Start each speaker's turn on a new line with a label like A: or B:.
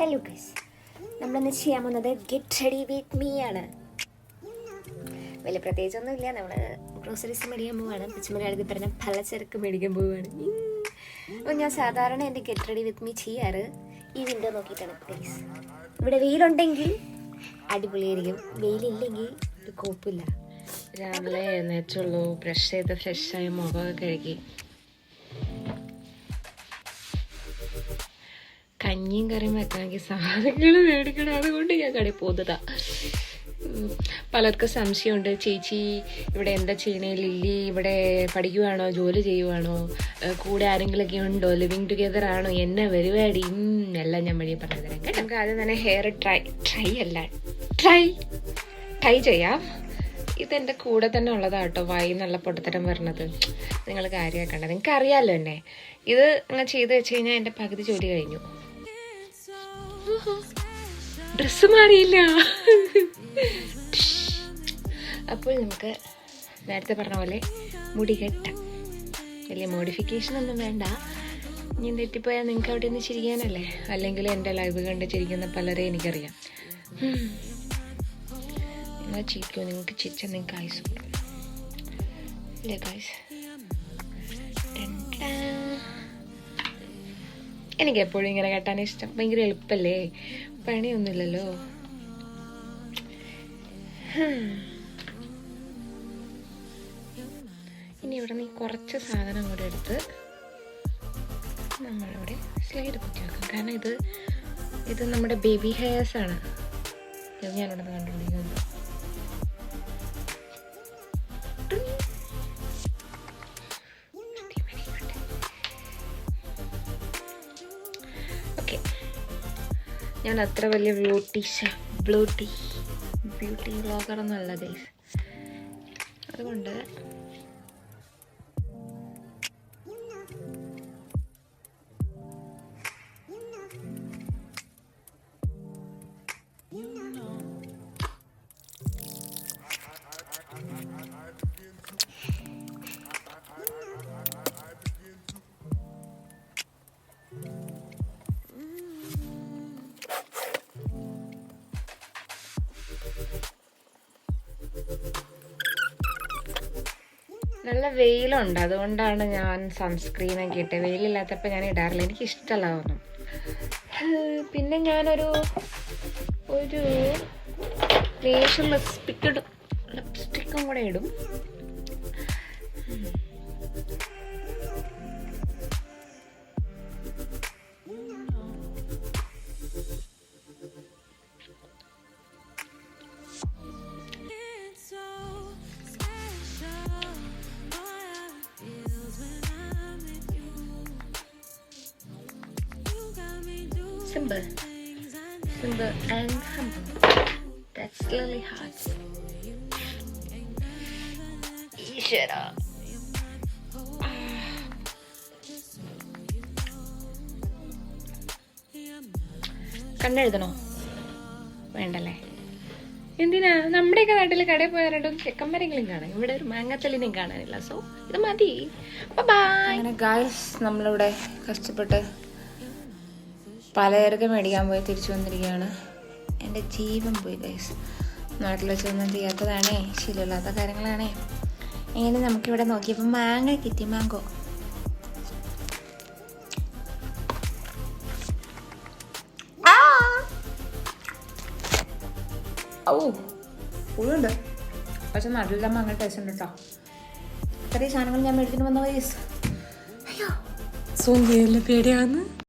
A: Hello നമ്മൾ ഇന്ന് ചെയ്യാൻ പോകുന്നത് ഗെറ്റ് റെഡി വിത്ത് മീ ആണ്. വലിയ പ്രത്യേകിച്ചൊന്നുമില്ല നമ്മൾ ഗ്രോസറീസ് മേടിക്കാൻ പോവാണ്. പച്ചമലയാളത്തിൽ പറഞ്ഞ പലചരക്ക് മേടിക്കാൻ പോവുകയാണ് അപ്പോൾ ഞാൻ സാധാരണ എന്റെ ഗെറ്റ് റെഡി വിത്ത് മീ ചെയ്യാറ് ഈ വിൻഡോ നോക്കിയിട്ടാണ് പ്ലീസ് ഇവിടെ വെയിലുണ്ടെങ്കിൽ അടിപൊളിയായിരിക്കും. വെയിലില്ലെങ്കിൽ ഒരു കുഴപ്പമില്ല.
B: രാവിലെ എഴുന്നേറ്റുള്ളൂ. ബ്രഷ് ചെയ്ത് ഫ്രഷായി മുഖമൊക്കെ കഴുകി. കഞ്ഞിയും കറിയും വെക്കാമെങ്കിൽ സാധനങ്ങൾ മേടിക്കണം. അതുകൊണ്ട് ഞാൻ കടയിൽ പോകുന്നതാ. ഉം. പലർക്കും സംശയമുണ്ട്. ചേച്ചി ഇവിടെ എന്താ ചെയ്യണേ? ലില്ലി ഇവിടെ പഠിക്കുവാണോ? ജോലി ചെയ്യുവാണോ? കൂടെ ആരെങ്കിലുമൊക്കെ ഉണ്ടോ? ലിവിങ് ടുഗെദർ ആണോ? എന്നെ വരുവാടി എല്ലാം ഞാൻ വഴി പറഞ്ഞു തരാം നമുക്ക് ആദ്യം തന്നെ ഹെയർ ട്രൈ ട്രൈ അല്ല. ട്രൈ ട്രൈ ചെയ്യാം. ഇതെന്റെ കൂടെ തന്നെ ഉള്ളതാണ് കേട്ടോ. വായി നല്ല പൊട്ടത്തരം വരണത്. നിങ്ങൾ കാര്യമാക്കണ്ട. നിങ്ങൾക്ക് അറിയാമല്ലോ എന്നെ. ഇത് അങ്ങനെ ചെയ്ത് വെച്ച് കഴിഞ്ഞാൽ എന്റെ പകുതി ജോലി കഴിഞ്ഞു. ഡ്രസ്സ് മാറിയില്ല. അപ്പോൾ നമുക്ക് നേരത്തെ പറഞ്ഞ പോലെ മുടി കെട്ടാം. വലിയ മോഡിഫിക്കേഷൻ ഒന്നും വേണ്ട. ഞാൻ തെറ്റിപ്പോയാൽ നിങ്ങൾക്ക് അവിടെ നിന്ന് ചിരിക്കാനല്ലേ? അല്ലെങ്കിൽ എന്റെ ലൈവ് കണ്ട് ചിരിക്കുന്ന പലരെ എനിക്കറിയാം. നിങ്ങൾ ചിരിക്കൂ നിങ്ങൾക്ക് ചിരിച്ച നിങ്ങൾക്ക് ആയുസ് കൊടുക്കും അല്ലേ ഗായ്സ് എനിക്ക് എപ്പോഴും ഇങ്ങനെ കേട്ടാൻ ഇഷ്ടം. ഭയങ്കര എളുപ്പല്ലേ? പണിയൊന്നുമില്ലല്ലോ. ഇനി ഇവിടെ നീ കുറച്ച് സാധനം കൂടെ എടുത്ത് നമ്മളിവിടെ സ്ലൈഡ് കുത്തി വെക്കാം കാരണം ഇത് ഇത് നമ്മുടെ ബേബി ഹെയർസ് ആണ്. ഞാനിവിടെ നിന്ന് കണ്ടുപിടിക്കുന്നത്. ഞാൻ അത്ര വലിയ ബ്യൂട്ടി ബ്യൂട്ടി ബ്യൂട്ടി വ്ളോഗറൊന്നും അല്ല ഗൈസ് അതുകൊണ്ട് നല്ല വെയിലുണ്ട്. അതുകൊണ്ടാണ് ഞാൻ സൺസ്ക്രീനൊക്കെ ഇട്ട് വെയിലില്ലാത്തപ്പോൾ ഞാൻ ഇടാറില്ല. എനിക്ക് ഇഷ്ടമല്ല തോന്നും പിന്നെ ഞാനൊരു ഒരു ഫേഷ്യൽ ലിപ്സ്റ്റിക്കും ലിപ്സ്റ്റിക്കും കൂടെ ഇടും. Simple. Simple and humble. That's really hard. ഈശ്വര കണ്ണെഴുതണോ? വേണ്ടല്ലേ? എന്തിനാ? നമ്മുടെയൊക്കെ നാട്ടിൽ കടയിൽ പോയ രണ്ടും ചെക്കന്മാരെങ്കിലും കാണാം. ഇവിടെ ഒരു മാങ്ങത്തല്ലിനെയും കാണാനില്ല. സോ ഇത് മതി. ബൈ അങ്ങനെ ഗായ്സ് നമ്മളിവിടെ കഷ്ടപ്പെട്ട് പലചരക്ക് മേടിക്കാൻ പോയി തിരിച്ചു വന്നിരിക്കുകയാണ്. എന്റെ ജീവൻ പോയി ഗൈസ് നാട്ടിൽ വെച്ചൊന്നും ചെയ്യാത്തതാണേ ശീലമില്ലാത്ത കാര്യങ്ങളാണേ. എങ്ങനെ നമുക്കിവിടെ നോക്കിയപ്പോൾ മാങ്ങ കിട്ടി മാങ്കോ. ഓ പക്ഷെ നല്ല മാങ്ങ ടേസ്റ്റ് ഉണ്ട് കേട്ടോ ഇത്രയും സാധനങ്ങൾ ഞാൻ മേടിച്ചിട്ട് വന്ന വയസ്സ് അയ്യോ സോങ്ങിയല്ലേ പേടിയാന്ന്